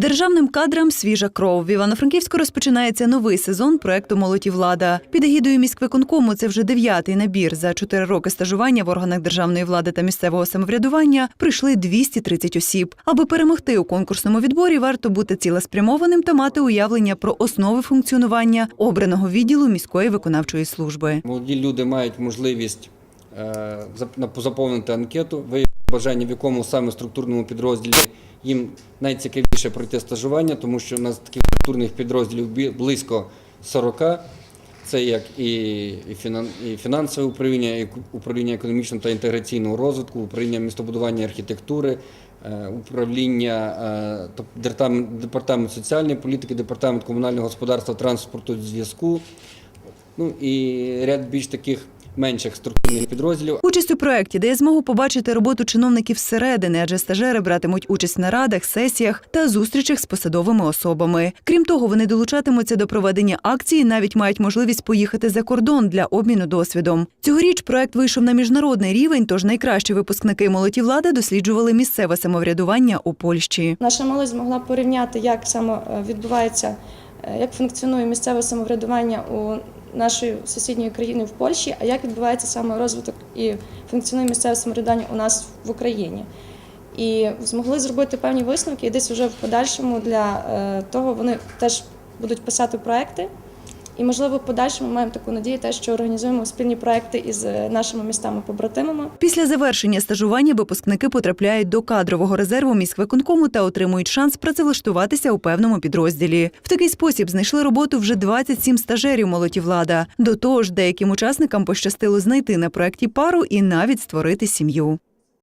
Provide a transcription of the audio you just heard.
Державним кадрам свіжа кров. В Івано-Франківську розпочинається новий сезон проекту Молоді влада. Під егідою міськвиконкому це вже дев'ятий набір. За чотири роки стажування в органах державної влади та місцевого самоврядування прийшли 230 осіб. Аби перемогти у конкурсному відборі, варто бути цілеспрямованим та мати уявлення про основи функціонування обраного відділу міської виконавчої служби. Молоді люди мають можливість е, заповнити анкету, бажання, в якому саме структурному підрозділі їм найцікавіше пройти стажування, тому що у нас таких структурних підрозділів близько 40. Це як і, фінансове управління, і управління економічного та інтеграційного розвитку, управління містобудування і архітектури, е, управління е, департамент соціальної політики, департамент комунального господарства, транспорту зв'язку. Ну і ряд більш таких менших структурних підрозділів. Участь у проєкті дає змогу побачити роботу чиновників зсередини, адже стажери братимуть участь в нарадах, сесіях та зустрічах з посадовими особами. Крім того, вони долучатимуться до проведення акції, навіть мають можливість поїхати за кордон для обміну досвідом. Цьогоріч проект вийшов на міжнародний рівень, тож найкращі випускники молоді влади досліджували місцеве самоврядування у Польщі. Наша молодь змогла порівняти, як саме е, відбувається, як функціонує місцеве самоврядування у нашої сусідньої країни в Польщі, а як відбувається саме розвиток і функціонує місцеве самоврядування у нас в Україні. І змогли зробити певні висновки, і десь вже в подальшому для е, того вони теж будуть писати проекти. І, можливо, в подальшому маємо таку надію, те, що організуємо спільні проекти із е, нашими містами-побратимами. Після завершення стажування випускники потрапляють до кадрового резерву міськвиконкому та отримують шанс працевлаштуватися у певному підрозділі. В такий спосіб знайшли роботу вже 27 стажерів молоді влада. До того ж, деяким учасникам пощастило знайти на проєкті пару і навіть створити сім'ю.